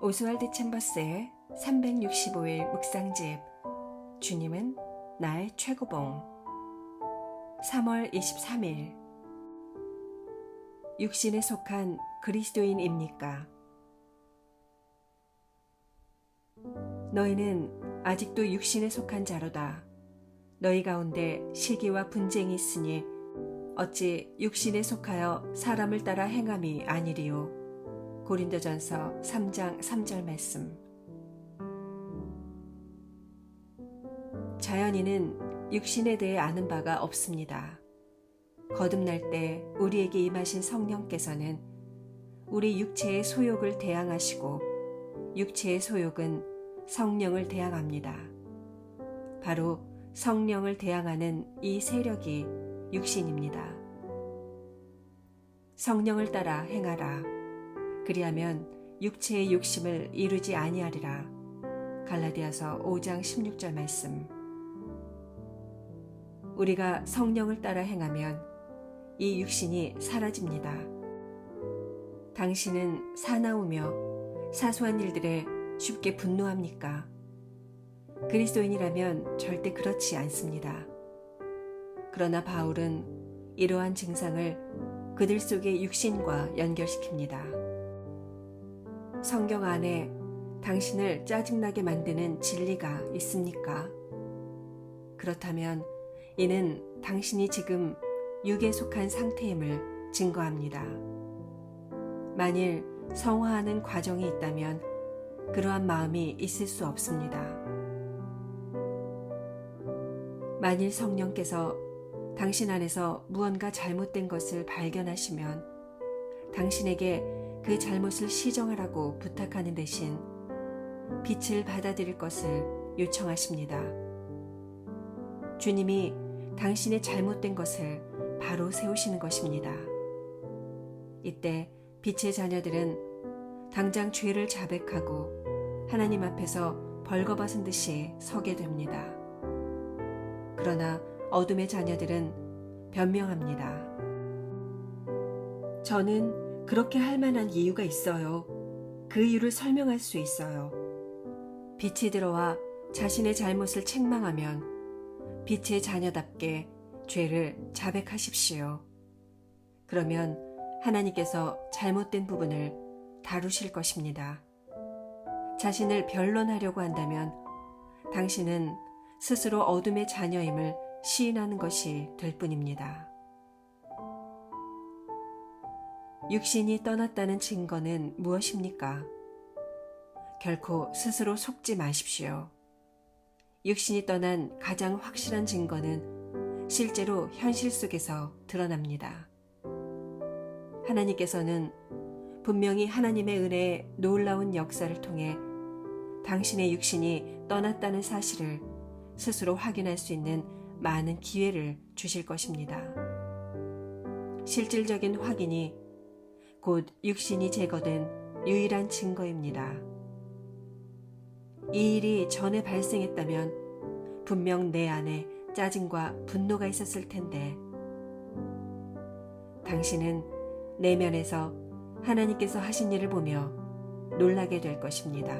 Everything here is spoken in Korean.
오스왈드 챔버스의 365일 묵상집 주님은 나의 최고봉 3월 23일 육신에 속한 그리스도인입니까? 너희는 아직도 육신에 속한 자로다. 너희 가운데 시기와 분쟁이 있으니 어찌 육신에 속하여 사람을 따라 행함이 아니리요. 고린도전서 3장 3절 말씀. 자연인은 육신에 대해 아는 바가 없습니다. 거듭날 때 우리에게 임하신 성령께서는 우리 육체의 소욕을 대항하시고 육체의 소욕은 성령을 대항합니다. 바로 성령을 대항하는 이 세력이 육신입니다. 성령을 따라 행하라. 그리하면 육체의 욕심을 이루지 아니하리라. 갈라디아서 5장 16절 말씀. 우리가 성령을 따라 행하면 이 육신이 사라집니다. 당신은 사나우며 사소한 일들에 쉽게 분노합니까? 그리스도인이라면 절대 그렇지 않습니다. 그러나 바울은 이러한 증상을 그들 속의 육신과 연결시킵니다. 성경 안에 당신을 짜증나게 만드는 진리가 있습니까? 그렇다면 이는 당신이 지금 육에 속한 상태임을 증거합니다. 만일 성화하는 과정이 있다면 그러한 마음이 있을 수 없습니다. 만일 성령께서 당신 안에서 무언가 잘못된 것을 발견하시면 당신에게 그 잘못을 시정하라고 부탁하는 대신 빛을 받아들일 것을 요청하십니다. 주님이 당신의 잘못된 것을 바로 세우시는 것입니다. 이때 빛의 자녀들은 당장 죄를 자백하고 하나님 앞에서 벌거벗은 듯이 서게 됩니다. 그러나 어둠의 자녀들은 변명합니다. 저는 그렇게 할 만한 이유가 있어요. 그 이유를 설명할 수 있어요. 빛이 들어와 자신의 잘못을 책망하면 빛의 자녀답게 죄를 자백하십시오. 그러면 하나님께서 잘못된 부분을 다루실 것입니다. 자신을 변론하려고 한다면 당신은 스스로 어둠의 자녀임을 시인하는 것이 될 뿐입니다. 육신이 떠났다는 증거는 무엇입니까? 결코 스스로 속지 마십시오. 육신이 떠난 가장 확실한 증거는 실제로 현실 속에서 드러납니다. 하나님께서는 분명히 하나님의 은혜의 놀라운 역사를 통해 당신의 육신이 떠났다는 사실을 스스로 확인할 수 있는 많은 기회를 주실 것입니다. 실질적인 확인이 곧 육신이 제거된 유일한 증거입니다. 이 일이 전에 발생했다면 분명 내 안에 짜증과 분노가 있었을 텐데 당신은 내면에서 하나님께서 하신 일을 보며 놀라게 될 것입니다.